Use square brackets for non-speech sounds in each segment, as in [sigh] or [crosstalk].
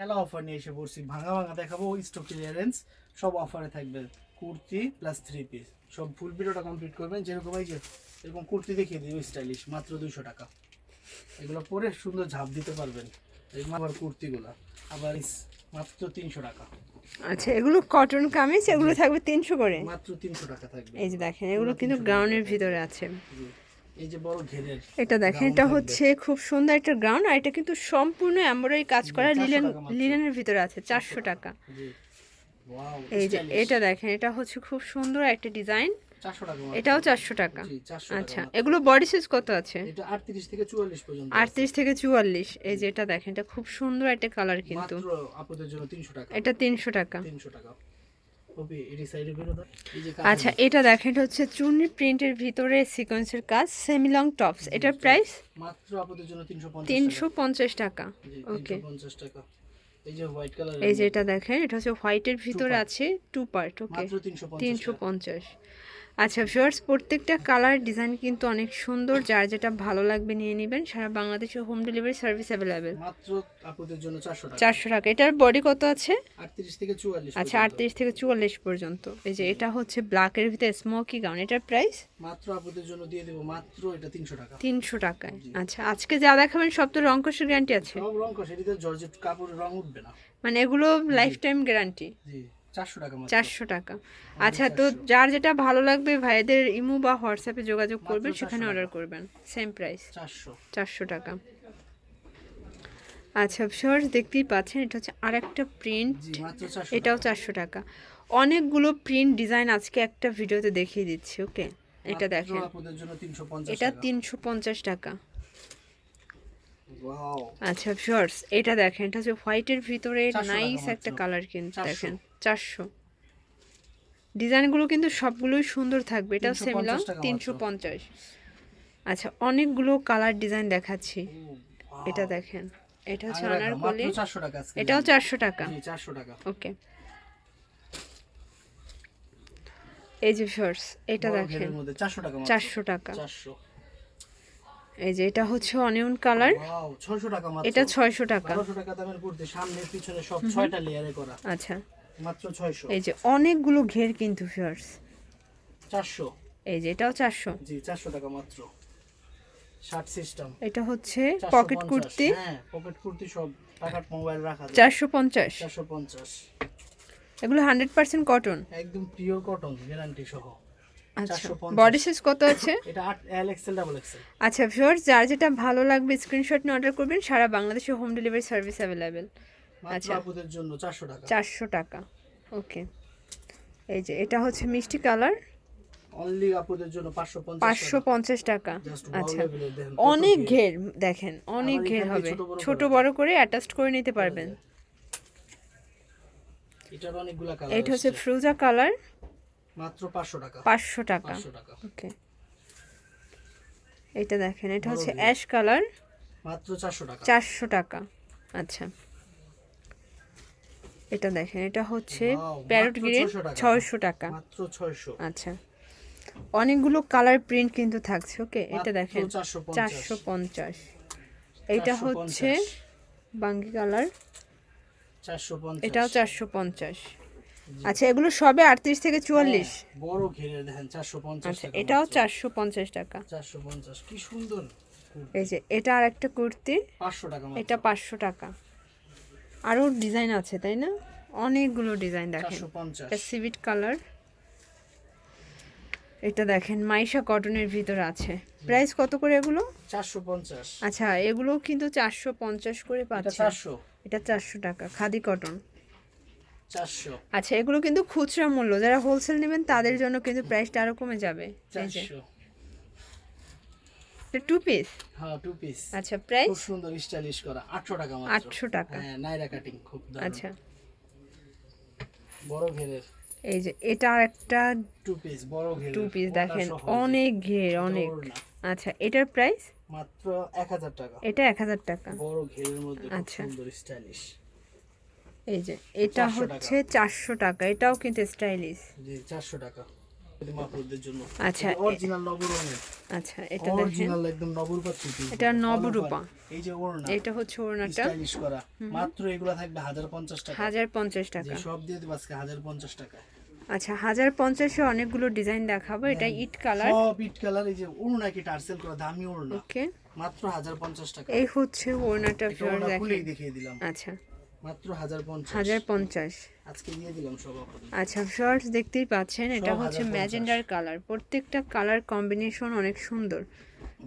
মেলা অফার নিয়ে এসে পড়ছি। ভাঙা ভাঙা দেখাবো স্টক ক্লিয়ারেন্স সব অফারে থাকবে। কুর্তি প্লাস থ্রি পিস সব ফুল ভিডিওটা কমপ্লিট করবেন। যেরকম এই যে এরকম কুর্তি দেখিয়ে দিবে স্টাইলিশ মাত্র দুইশো টাকা। এগুলো পরে সুন্দর ঝাঁপ দিতে পারবেন। এই আবার কুর্তিগুলা। আবার মাত্র তিনশো টাকা। আচ্ছা এগুলো কটন কামিজ এগুলো থাকবে তিনশো করে? মাত্র তিনশো টাকা থাকবে। এই যে দেখেন এগুলো কিন্তু গ্রাউন্ডের ভিতরে আছে। এই যে বড় ঘেরের এটা দেখেন এটা হচ্ছে খুব সুন্দর একটা গ্রাউন্ড আর এটা কিন্তু সম্পূর্ণ এমব্রয়ডারি কাজ করা 400 লিলেন লিলেনের ভিতরে আছে চারশো টাকা। এই যে এটা দেখেন এটা হচ্ছে খুব সুন্দর একটা ডিজাইন এটাও চারশো টাকা। আচ্ছা এগুলো বডি সাইজ কত আছে? এটা আটত্রিশ থেকে চুয়াল্লিশ এই যে এটা দেখেন এটা খুব সুন্দর একটা কালার কিন্তু। মাত্র আপুদের জন্য তিনশো টাকা। এটা তিনশো টাকা। তিনশো টাকা। আচ্ছা এটা দেখেন এটা হচ্ছে চুনি প্রিন্টের ভিতরে সিকোয়েন্সের কাজ সেমি লং টপস এটার প্রাইস মাত্র আপাতত জন্য তিনশো পঞ্চাশ তিনশো পঞ্চাশ টাকা। ওকে ওকে পঞ্চাশ টাকা। এই যে হোয়াইট কালার এই যে এটা দেখেন এটা হচ্ছে হোয়াইটের ভিতরে আছে টু পার্ট ওকে মাত্র তিনশো তিনশো পঞ্চাশ পঞ্চাশ। আচ্ছা ভিউয়ার্স প্রত্যেকটা কালার ডিজাইন কিন্তু অনেক সুন্দর। যার যেটা ভালো লাগবে নিয়ে নেবেন। সারা বাংলাদেশে হোম ডেলিভারি সার্ভিস অ্যাভেলেবেল মাত্র আপুদের জন্য চারশো টাকা। এটার বডি কত আছে? থেকে আচ্ছা পর্যন্ত। আটত্রিশ থেকে চুয়াল্লিশ পর্যন্ত। এই যে এটা হচ্ছে ব্ল্যাকের ভিতরে স্মোকি গাউন এটার প্রাইস মাত্র আপুদের জন্য দিয়ে দেবো। মাত্র এটা তিনশো টাকা। তিনশো টাকায় আচ্ছা আজকে যা দেখাবেন সব তো রঙ্কশের গ্যারান্টি আছে? সব রং কষ এটিতে জর্জেট কাপড়ের রং উঠবে না। মানে এগুলো লাইফ টাইম গ্যারান্টি জি। চারশো টাকা আচ্ছা তো যার যেটা ভালো লাগবে ভাইদের ইমো বা হোয়াটসঅ্যাপে যোগাযোগ করবেন সেখানে অর্ডার করবেন। সেম প্রাইস চারশো। টাকা। আচ্ছা শর্টস দেখতেই পাচ্ছেন এটা হচ্ছে প্রিন্ট জি মাত্র চারশো এটাও চারশো টাকা। অনেকগুলো প্রিন্ট ডিজাইন আজকে একটা ভিডিওতে দেখিয়ে দিচ্ছি ওকে এটা দেখেন। এটা তিনশো পঞ্চাশ টাকা। আচ্ছা শর্টস এটা দেখেন এটা হচ্ছে হোয়াইটের ভিতরে নাইস একটা কালার কিন্তু দেখেন। চারশো। ডিজাইনগুলো কিন্তু সবগুলোই সুন্দর থাকবে। এটাও 350 সেমিলং তিনশো পঞ্চাশ। আচ্ছা অনেকগুলো কালার ডিজাইন দেখাচ্ছি। এটা দেখেন এটা হচ্ছে আনারকলি। এটাও চারশো টাকা। ওকে। এই যে শর্টস এটা দেখেন চারশো টাকা এই যে এটা হচ্ছে অনিয়ন কালার এটা ছয়শো টাকা। সামনে পিছনে সব ছয়টা লেয়ারে করা। আচ্ছা। মাত্র এই যে অনেকগুলো ঘের কিন্তু শর্টস চারশো। এই যে এটাও চারশো। জি চারশো টাকা মাত্র। শার্ট সিস্টেম এটা হচ্ছে পকেট কুর্তি। হ্যাঁ পকেট কুর্তি সব টাকার মোবাইল রাখা যায়। চারশো পঞ্চাশ। চারশো পঞ্চাশ। এগুলো হান্ড্রেড পার্সেন্ট কটন একদম পিওর কটন গ্যারান্টি সহ। আচ্ছা বডি সাইজ কত আছে? [coughs] এটা আট এল এক্সেল ডাবল এক্সেল আচ্ছা ভিউয়ার্স যার যেটা ভালো লাগবে স্ক্রিনশট নিয়ে অর্ডার করবেন। সারা বাংলাদেশে হোম ডেলিভারি সার্ভিস অ্যাভেলেবেল আচ্ছা। আপুদের জন্য চারশো টাকা। চারশো টাকা। ওকে। এই যে এটা হচ্ছে মিষ্টি কালার। অনলি আপুদের জন্য পাঁচশো পঞ্চাশ পাঁচশো পঞ্চাশ টাকা। আচ্ছা। অনেক ঘের দেখেন অনেক ঘের হবে। ছোট বড় করা অ্যাটাচড করে নিতে পারবেন। এটার অনেকগুলা কালার এটা হচ্ছে ফ্রুজা কালার। মাত্র পাঁচশো টাকা। পাঁচশো টাকা। ওকে। এটা দেখেন এটা হচ্ছে অ্যাশ কালার মাত্র চারশো টাকা। চারশো টাকা। আচ্ছা। এটা দেখেন এটা হচ্ছে প্যারট গ্রিন 600 টাকা। ছয়শো টাকা। আচ্ছা। অনেকগুলো কালার প্রিন্ট কিন্তু থাকছে ওকে? এটা দেখেন চারশো পঞ্চাশ। এটা হচ্ছে বাঙ্গি কালার। এটাও চারশো পঞ্চাশ। আচ্ছা এগুলো সবে আটত্রিশ থেকে চুয়াল্লিশ। হ্যাঁ, বড় ঘেরে দেখেন চারশো পঞ্চাশ আচ্ছা এটাও চারশো পঞ্চাশ টাকা। চারশো পঞ্চাশ কি সুন্দর এই যে এটা আর একটা কুর্তি। পাঁচশো টাকা এটা পাঁচশো টাকা। আরও ডিজাইন আছে তাই না? অনেকগুলো ডিজাইন দেখেন। সিভিট কালার এটা দেখেন মাইশা কটনের ভিতর আছে। প্রাইস কত করে এগুলো? চারশো পঞ্চাশ। আচ্ছা এগুলো কিন্তু চারশো পঞ্চাশ করে পাচ্ছে এটা চারশো। টাকা খাদি কটন চারশো। আচ্ছা এগুলো কিন্তু খুচরা মূল্য। যারা হোলসেল নেবেন তাদের জন্য কিন্তু প্রাইসটা আরও কমে যাবে। চারশো। টু পিস হ্যাঁ টু পিস আচ্ছা প্রাইস খুব সুন্দর স্টাইলিশ করা আটশো টাকা মাত্র। আটশো টাকা। হ্যাঁ নাইরা কাটিং খুব দারুণ। আচ্ছা। বড় ঘেরের। এই যে এটা একটা টু পিস বড় ঘেরের। টু পিস দেখেন অনেক ঘের অনেক। আচ্ছা এটার প্রাইস মাত্র এক হাজার টাকা। এটা এক হাজার টাকা। বড় ঘেরের মধ্যে আচ্ছা। সুন্দর স্টাইলিশ এই যে এটা হচ্ছে চারশো টাকা এটাও কিন্তু স্টাইলিশ জি চারশো টাকা। মাপুরদের জন্য আচ্ছা, অরিজিনাল আচ্ছা এটা অরিজিনাল একদম নবরূপা থ্রি এটা নবরূপা। এই যে ওড়না এটা হচ্ছে ওড়নাটা। স্টাইলিশ করা। মাত্র এগুলা থাকবে হাজার পঞ্চাশ টাকা। হাজার পঞ্চাশ যে টাকা। সব দিয়ে দেবো আজকে হাজার পঞ্চাশ টাকা। আচ্ছা হাজার পঞ্চাশে অনেকগুলো ডিজাইন দেখাবো। এটা ইট কালার। সব ইট কালার। এই যে ওড়না কি টার্সেল করা দামি ওড়না। ওকে। মাত্র হাজার পঞ্চাশ টাকা। এই হচ্ছে ওড়নাটা ভিউয়ার দেখিয়ে দিলাম। আচ্ছা। মাত্র হাজার পঞ্চাশ। হাজার পঞ্চাশ। আজকে দিয়ে দিলাম সব আচ্ছা শর্টস দেখতেই পাচ্ছেন এটা হচ্ছে ম্যাজেন্ডার কালার প্রত্যেকটা কালার কম্বিনেশন অনেক সুন্দর।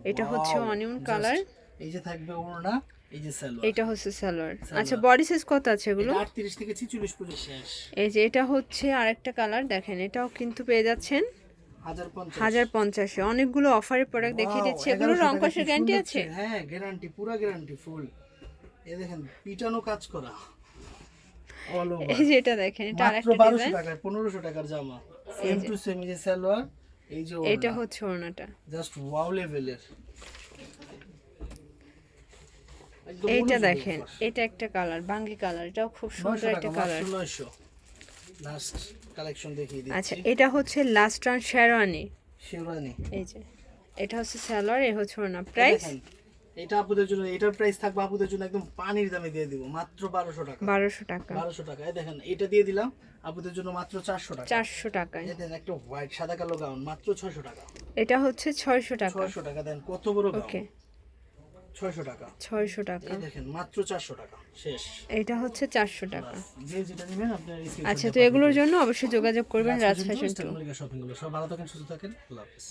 এটা হচ্ছে অনিয়ন কালার এই যে থাকবে ওড়না এই যে সালোয়ার। এটা হচ্ছে সালোয়ার। আচ্ছা বডি সাইজ কত আছে এগুলো? 38 থেকে 46 পর্যন্ত শেষ। এই যে এটা হচ্ছে আরেকটা কালার দেখেন এটাও কিন্তু পেয়ে যাচ্ছেন। হাজার পঞ্চাশে। অনেকগুলো অফারের প্রোডাক্ট দেখিয়ে দিচ্ছি। এগুলো 1100 রং কষের গ্যারান্টি আছে? হ্যাঁ গ্যারান্টি পুরো গ্যারান্টি ফুল এই দেখেন পিটানো কাজ করা। অল ওভার এই যে এটা দেখেন এটা আরেকটা বারোশো ডিজাইন টাকায় পনেরোশো টাকার জামা। সেম টু সেম যে সালোয়ার এই যে এটা হচ্ছে ওড়নাটা। জাস্ট ওয়াও লেভেলের এইটা দেখেন এটা একটা কালার বাঙ্গি কালার এটাও খুব সুন্দর একটা কালার লাস্ট কালেকশন দেখিয়ে আচ্ছা এটা হচ্ছে লাস্ট রান শেরওয়ানি শেরওয়ানি এই যে এটা হচ্ছে সালোয়ার এ হচ্ছে ওড়না। প্রাইস এটা আপুদের জন্য এটার প্রাইস থাকবে আপুদের জন্য একদম পানির দামে দিয়ে দিব মাত্র বারোশো টাকা। বারোশো টাকা। বারোশো টাকা। এই দেখেন এটা দিয়ে দিলাম আপুদের জন্য মাত্র চারশো টাকা। চারশো টাকায়। এই দেন একটা হোয়াইট সাদা কালো গাউন মাত্র ছয়শো টাকা। এটা হচ্ছে ছয়শো টাকা। ছয়শো টাকা দেন কত বড় ওকে। ছয়শো টাকা। ছয়শো টাকা। এই দেখেন মাত্র চারশো টাকা শেষ। এটা হচ্ছে চারশো টাকা। যে যেটা নেবেন আপনার আচ্ছা তো এগুলোর জন্য অবশ্যই যোগাযোগ করবেন রাজ ফ্যাশন টু। শপিংগুলো সব ভালো থাকেন সুস্থ থাকেন আল্লাহ হাফেজ।